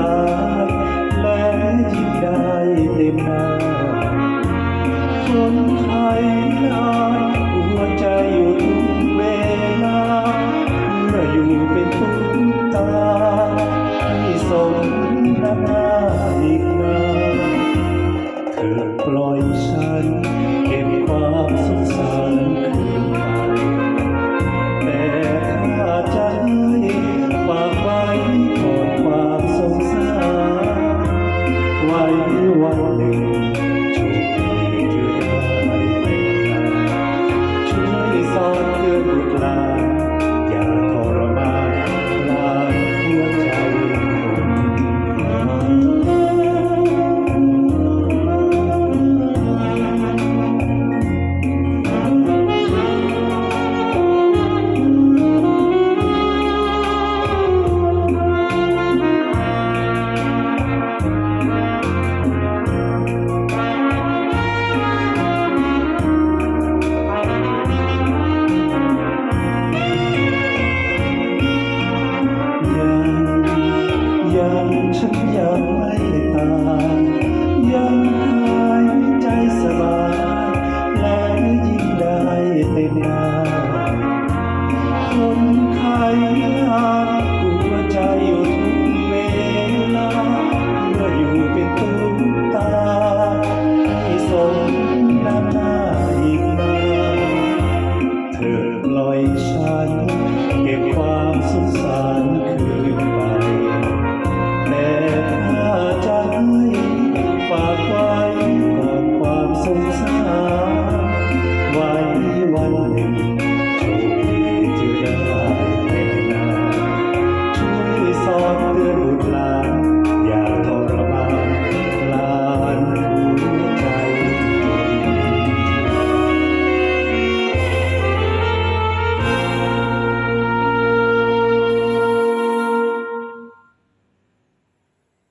ฟ้และยิ่งได้เต็มหน้า คนไทยลายหัวใจอยู่ทุกเวลาเมื่ออยู่เป็นทุกตาให้สมน้ำหน้าอีกนานเธอปล่อยฉัน เก็บความสุงสาร 我